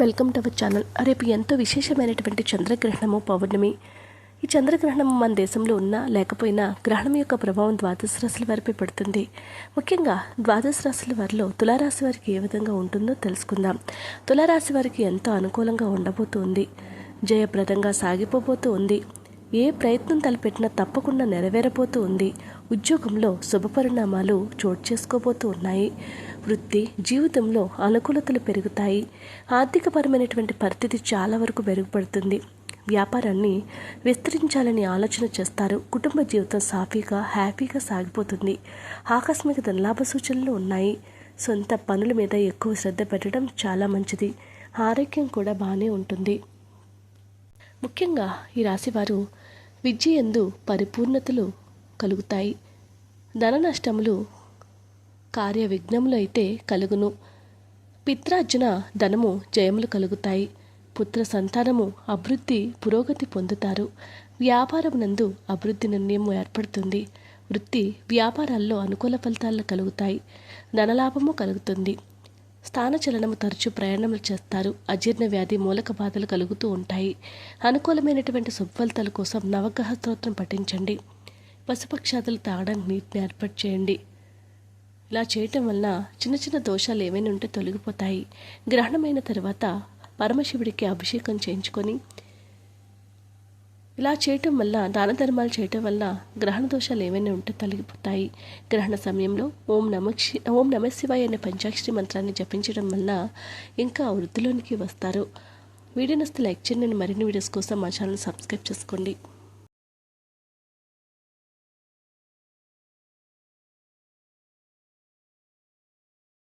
Welcome to our channel. రేపు ఎంతో విశేషమైనటువంటి చంద్రగ్రహణము పౌర్ణమి. ఈ చంద్రగ్రహణం మన దేశంలో ఉన్నా లేకపోయినా గ్రహణం యొక్క ప్రభావం ద్వాదశ రాశుల వారిపై పడుతుంది. ముఖ్యంగా ద్వాదశ రాశుల వారిలో తులారాశి వారికి ఏ విధంగా ఉంటుందో తెలుసుకుందాం. తులారాశి వారికి ఎంతో అనుకూలంగా ఉండబోతుంది. జయప్రదంగా సాగిపోబోతూ ఉంది ఏ ప్రయత్నం తలపెట్టినా తప్పకుండా నెరవేరబోతూ ఉంది. ఉద్యోగంలో శుభ పరిణామాలు చోటు చేసుకోబోతూ ఉన్నాయి. వృత్తి జీవితంలో అనుకూలతలు పెరుగుతాయి. ఆర్థికపరమైనటువంటి పరిస్థితి చాలా వరకు మెరుగుపడుతుంది. వ్యాపారాన్ని విస్తరించాలని ఆలోచన చేస్తారు. కుటుంబ జీవితం సాఫీగా హ్యాపీగా సాగిపోతుంది. ఆకస్మిక లాభ సూచనలు ఉన్నాయి. సొంత పనుల మీద ఎక్కువ శ్రద్ధ పెట్టడం చాలా మంచిది. ఆరోగ్యం కూడా బాగానే ఉంటుంది. ముఖ్యంగా ఈ రాశివారు విద్య ఎందు పరిపూర్ణతలు కలుగుతాయి. ధన నష్టములు కార్య విఘ్నములు అయితే కలుగును. పిత్రార్జున ధనము జయములు కలుగుతాయి. పుత్ర సంతానము అభివృద్ధి పురోగతి పొందుతారు. వ్యాపారమునందు అభివృద్ధి నిర్ణయం ఏర్పడుతుంది. వృత్తి వ్యాపారాల్లో అనుకూల ఫలితాలు కలుగుతాయి. ధనలాభము కలుగుతుంది. స్థానచలనము తరచూ ప్రయాణములు చేస్తారు. అజీర్ణ వ్యాధి మూలక బాధలు కలుగుతూ ఉంటాయి. అనుకూలమైనటువంటి సుఫలితాల కోసం నవగ్రహ స్తోత్రం పఠించండి. పశుపక్షాదులు తాగడానికి నీటిని ఏర్పాటు చేయండి. ఇలా చేయటం వలన చిన్న చిన్న దోషాలు ఏమైనా ఉంటే తొలగిపోతాయి. గ్రహణమైన తర్వాత పరమశివుడికి అభిషేకం చేయించుకొని ఇలా చేయటం వల్ల దాన ధర్మాలు చేయటం వల్ల గ్రహణ దోషాలు ఏమైనా ఉంటే తొలగిపోతాయి. గ్రహణ సమయంలో ఓం నమ ఓం నమ శివాయ అనే పంచాక్షరి మంత్రాన్ని జపించడం వల్ల ఇంకా వృద్ధిలోనికి వస్తారు. వీడియో నస్తే లైక్ చేయండి. మరిన్ని వీడియోస్ కోసం మా ఛానల్ సబ్స్క్రైబ్ చేసుకోండి.